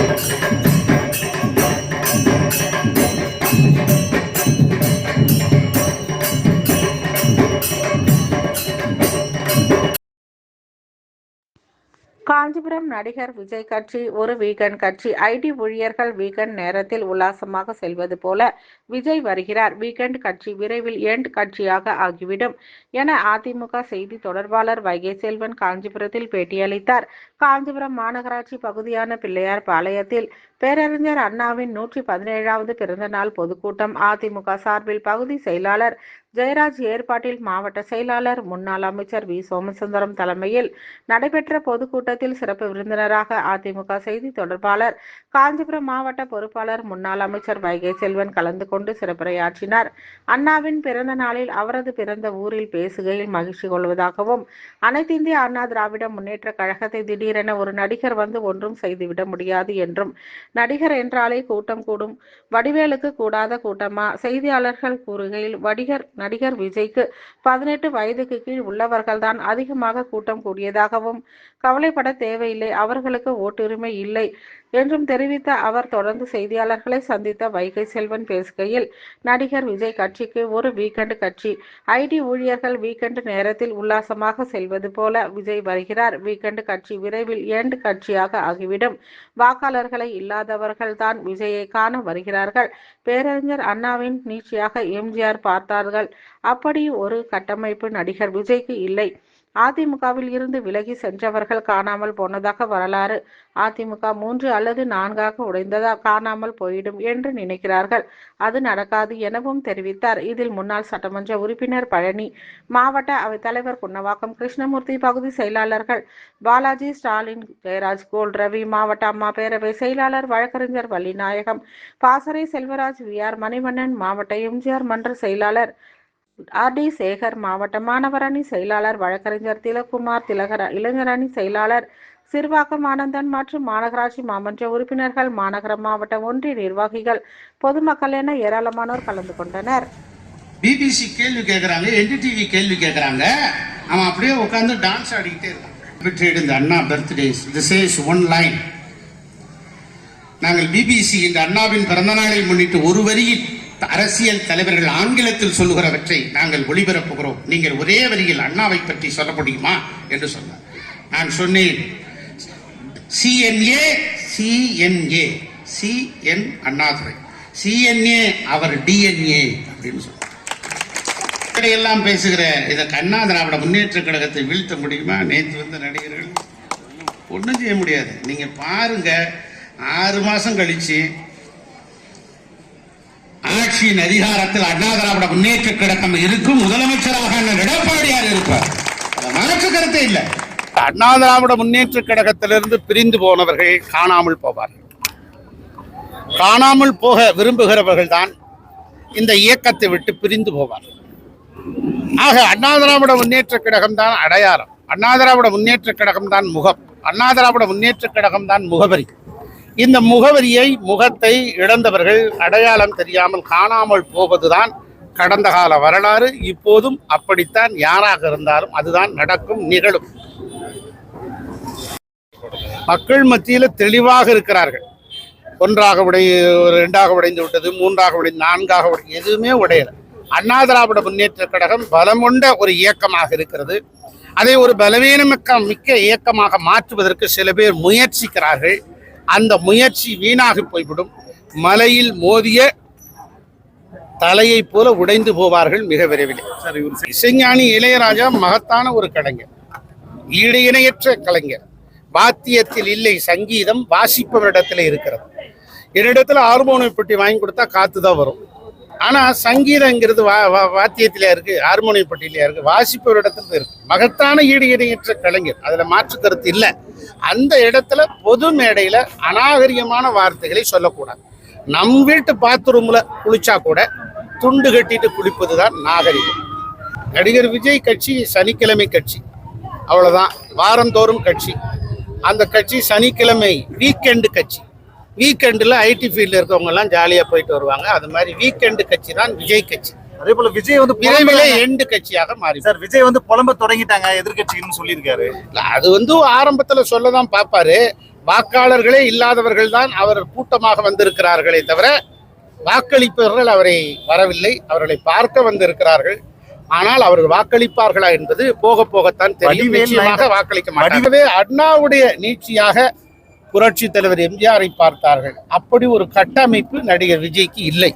Thank you. Kanchipuram நடிகர் விஜய் கட்சி ஒரு வீக்கெண்ட் கட்சி ஐடி ஊழியர்கள் வீக்கெண்ட் நேரத்தில் உல்லாசமாக செல்வது போல விஜய் வருகிறார். வீக்கெண்ட் கட்சி விரைவில் எண்ட் கட்சியாக ஆகிவிடும் என அதிமுக செய்தி தொடர்பாளர் வைகை செல்வன் காஞ்சிபுரத்தில் பேட்டியளித்தார். காஞ்சிபுரம் மாநகராட்சி பகுதியான பிள்ளையார் பாளையத்தில் பேரறிஞர் அண்ணாவின் நூற்றி பதினேழாவது பிறந்த நாள் பொதுக்கூட்டம் அதிமுக சார்பில் பகுதி செயலாளர் ஜெயராஜ் ஏற்பாட்டில் மாவட்ட செயலாளர் முன்னாள் அமைச்சர் வி. சோமசுந்தரம் தலைமையில் நடைபெற்ற பொதுக்கூட்டத்தில் சிறப்பு விருந்தினராக அதிமுக செய்தி தொடர்பாளர் காஞ்சிபுரம் மாவட்ட பொறுப்பாளர் முன்னாள் அமைச்சர் வைகை செல்வன் கலந்து கொண்டு சிறப்புரையாற்றினார். அண்ணாவின் பிறந்த நாளில் அவரது பிறந்த ஊரில் பேசுகையில் மகிழ்ச்சி கொள்வதாகவும் அனைத்திந்திய அண்ணா திராவிட முன்னேற்ற கழகத்தை திடீரென ஒரு நடிகர் வந்து ஒன்றும் செய்துவிட முடியாது என்றும் நடிகர் என்றாலே கூட்டம் கூடும் வடிவேலுக்கு கூடாத கூட்டமா? செய்தியாளர்கள் கூறுகையில் வடிகர் நடிகர் விஜய்க்கு பதினெட்டு வயதுக்கு கீழ் உள்ளவர்கள்தான் அதிகமாக கூட்டம் கூடியதாகவும் கவலைப்பட தேவையில்லை. அவர்களுக்கு ஓட்டுரிமை இல்லை. என்றும் தெரிவித்த அவர் தொடர்ந்து செய்தியாளர்களை சந்தித்த வைகை செல்வன் பேசுகையில் நடிகர் விஜய் கட்சிக்கு ஒரு வீக்கெண்டு கட்சி. ஐடி ஊழியர்கள் வீக்கெண்ட் நேரத்தில் உல்லாசமாக செல்வது போல விஜய் வருகிறார். வீக்கெண்ட் கட்சி விரைவில் ஏண்டு கட்சியாக ஆகிவிடும். வாக்காளர்களை இல்லாதவர்கள் தான் விஜயை காண வருகிறார்கள். பேரறிஞர் அண்ணாவின் நீட்சியாக எம்ஜிஆர் பார்த்தார்கள். அப்படி ஒரு கட்டமைப்பு நடிகர் விஜய்க்கு இல்லை. அதிமுகவில் இருந்து விலகி சென்றவர்கள் காணாமல் போனதாக வரலாறு. அதிமுக மூன்று அல்லது நான்காக உடைந்ததா காணாமல் போயிடும் என்று நினைக்கிறார்கள். அது நடக்காது எனவும் தெரிவித்தார். இதில் முன்னாள் சட்டமன்ற உறுப்பினர் பழனி மாவட்ட அவைத்தலைவர் குன்னவாக்கம் கிருஷ்ணமூர்த்தி பகுதி செயலாளர்கள் பாலாஜி ஸ்டாலின் ஜெயராஜ் கோல் ரவி மாவட்ட அம்மா பேரவை செயலாளர் வழக்கறிஞர் வள்ளிநாயகம் பாசறை செல்வராஜ் வி ஆர் மணிவண்ணன் மாவட்ட எம்ஜிஆர் மன்ற செயலாளர் ஆர் டி சேகர் மாவட்ட மாணவரணி செயலாளர் வழக்கறிஞர் திலக்குமார் திலகர இளைஞர் அணி செயலாளர் சிறுவாக்கம் ஆனந்தன் மற்றும் மாநகராட்சி மாமன்ற உறுப்பினர்கள் மாநகர மாவட்ட ஒன்றிய நிர்வாகிகள் பொதுமக்கள் என ஏராளமானோர் கலந்து கொண்டனர். பிபிசி கேள்வி கேட்குறாங்க என்டிடிவி கேள்வி கேட்குறாங்க அவன் அப்படியே உட்காந்து டான்ஸ் ஆடிக்கிட்டே இருக்கான். இந்த Anna birthdays this is one line நாங்கள் பிபிசி இந்த அண்ணாவின் பிறந்தநாளை முன்னிட்டு ஒரு வரியில் அரசியல் தலைவர்கள் ஆங்கிலத்தில் சொல்லுகிறவற்றை நாங்கள் ஒளிபரப்புகிறோம். நீங்கள் ஒரே வரியில் அண்ணாவை பற்றி சொல்ல முடியுமா என்று சொன்னார். நான் சொன்னேன் CNA CNA CN Annadurai. CNA அவர் டிஎன்ஏ அப்படின்னு சொன்னார். எல்லாம் பேசுகிற இதை கண்ணா திராவிட முன்னேற்ற கழகத்தை வீழ்த்த முடியுமா? நேற்று வந்த நடிகர்கள் ஒன்றும் செய்ய முடியாது. நீங்க பாருங்க ஆறு மாசம் கழிச்சு ஆட்சியின் அதிகாரத்தில் அண்ணா திராவிட முன்னேற்ற கழகம் இருக்கும். முதலமைச்சராக எடப்பாடியார் இருப்பார். மாற்று கருத்தே இல்லை. அண்ணா திராவிட முன்னேற்ற கழகத்திலிருந்து பிரிந்து போனவர்கள் காணாமல் போவார்கள். காணாமல் போக விரும்புகிறவர்கள் தான் இந்த இயக்கத்தை விட்டு பிரிந்து போவார்கள். ஆக அண்ணா திராவிட முன்னேற்ற கழகம் தான் அடையாளம். அண்ணா திராவிட முன்னேற்ற கழகம் தான் முகம். அண்ணா திராவிட முன்னேற்ற கழகம் தான் முகவரி. இந்த முகவரியை முகத்தை இழந்தவர்கள் அடையாளம் தெரியாமல் காணாமல் போவதுதான் கடந்த கால வரலாறு. இப்போதும் அப்படித்தான் யாராக இருந்தாலும் அதுதான் நடக்கும் நிகழும். மக்கள் மத்தியில் தெளிவாக இருக்கிறார்கள். ஒன்றாக உடை ரெண்டாக உடைந்து விட்டது மூன்றாக உடைந்து நான்காக உடை எதுவுமே உடையலை. அண்ணா திராவிட முன்னேற்ற கழகம் பலமுண்ட ஒரு இயக்கமாக இருக்கிறது. அதை ஒரு பலவீனமிக்க மிக்க இயக்கமாக மாற்றுவதற்கு சில பேர் முயற்சிக்கிறார்கள். அந்த முயற்சி வீணாகி போய்விடும். மலையில் மோதிய தலையை போல உடைந்து போவார்கள் மிக விரைவில். இசைஞானி இளையராஜா மகத்தான ஒரு கலைஞர். ஈடு இணையற்ற கலைஞர். வாத்தியத்தில் இல்லை சங்கீதம் வாசிப்பவரிடத்தில் இருக்கிறது. என்னிடத்துல ஹார்மோனியம் பெட்டி வாங்கி கொடுத்தா காத்து தான் வரும். ஆனால் சங்கீதங்கிறது வா வா- வாத்தியத்திலே இருக்கு ஹார்மோனியம் பெட்டியிலே இருக்கு வாசிப்பவரிடத்துல இருக்கு. மகத்தான ஈடு இணையற்ற கலைஞர் அதில் மாற்று கருத்து இல்லை. அந்த இடத்துல பொது மேடையில் அநாகரிகமான வார்த்தைகளை சொல்லக்கூடாது. நம் வீட்டு பாத்ரூமில் குளிச்சா கூட துண்டு கட்டிட்டு குளிப்பது தான் நாகரிகம். நடிகர் விஜய் கட்சி சனிக்கிழமை கட்சி. அவ்வளோதான் வாரந்தோறும் கட்சி. அந்த கட்சி சனிக்கிழமை வீக்கெண்டு கட்சி. வீக்கெண்டில் ஐடி ஃபீல்டில் இருக்கவங்க எல்லாம் ஜாலியாக போயிட்டு வருவாங்க. அது மாதிரி வீக்கெண்டு கட்சி தான் விஜய் கட்சி. அதே போல விஜய் வந்து விரைவிலே. எண்டு கட்சியாக மாறி. சார் விஜய் வந்து புலம்ப தொடங்கிட்டாங்க எதிர்கட்சின்னு சொல்லியிருக்காரு. அது வந்து ஆரம்பத்துல சொல்லதான் பார்ப்பாரு. வாக்காளர்களே இல்லாதவர்கள் தான் அவர் கூட்டமாக வந்திருக்கிறார்களே தவிர வாக்களிப்பவர்கள் அவரை வரவில்லை. அவர்களை பார்க்க வந்திருக்கிறார்கள். ஆனால் அவர்கள் வாக்களிப்பார்களா என்பது போக போகத்தான் தெரியும். நிச்சயமாக வாக்களிக்க மாட்டாங்க அண்ணாவுடைய நீட்சியாக புரட்சி தலைவர் எம்ஜிஆரை பார்த்தார்கள். அப்படி ஒரு கட்டமைப்பு நடிகர் விஜய்க்கு இல்லை.